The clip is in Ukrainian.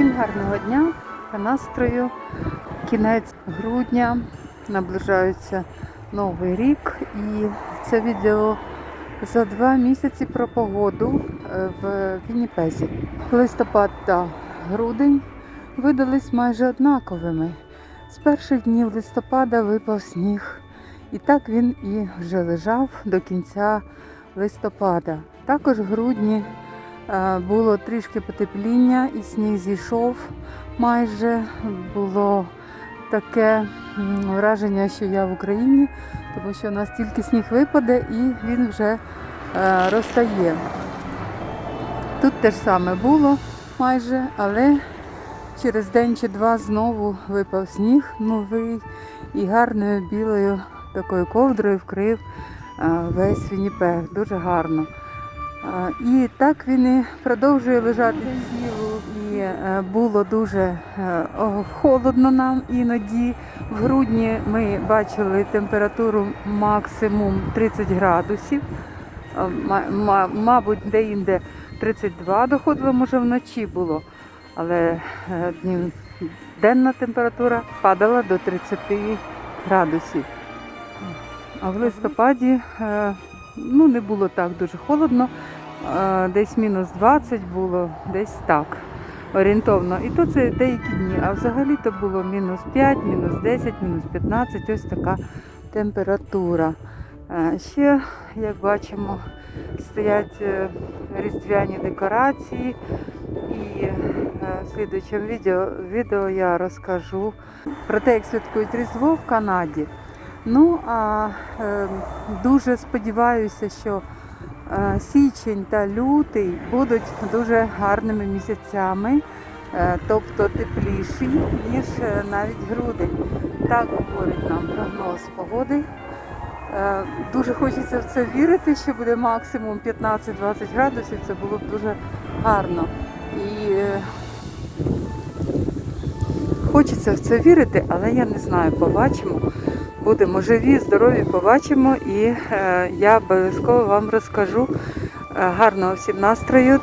гарного дня та настрою. Кінець грудня, наближається Новий рік і це відео за два місяці про погоду е, в Вінніпезі. Листопад та грудень видались майже однаковими. З перших днів листопада випав сніг, і так він і вже лежав до кінця листопада. Також грудні було трішки потепління, і сніг зійшов майже. Було таке враження, що я в Україні, тому що у нас тільки сніг випаде і він вже е, розтає. Тут те ж саме було майже, але через день чи два знову випав сніг новий і гарною білою такою ковдрою вкрив е, весь Вінніпег. Дуже гарно. І так він і продовжує лежати. І е, було дуже е, холодно нам іноді. В грудні ми бачили температуру максимум 30 градусів. Ма- ма- Мабуть, де-інде 32 доходило, може вночі було. Але е, денна температура падала до 30 градусів. А в листопаді ну, не було так дуже холодно. Десь мінус 20 було, десь так. Орієнтовно. І то це деякі дні. А взагалі то було мінус 5, мінус 10, мінус 15, ось така температура. Ще, як бачимо, стоять е, різдвяні декорації. І е, в слідуючому відео, відео я розкажу про те, як святкують Різдво в Канаді. Ну а е, дуже сподіваюся, що е, січень та лютий будуть дуже гарними місяцями, е, тобто тепліші, ніж е, навіть грудень. Так говорить нам прогноз погоди. Е, Дуже хочеться в це вірити, що буде максимум 15-20 градусів. Це було б дуже гарно. І е, хочеться в це вірити, але я не знаю, побачимо. Будемо живі, здорові, побачимо і е, я обов'язково вам розкажу. Е, Гарного всім настрою.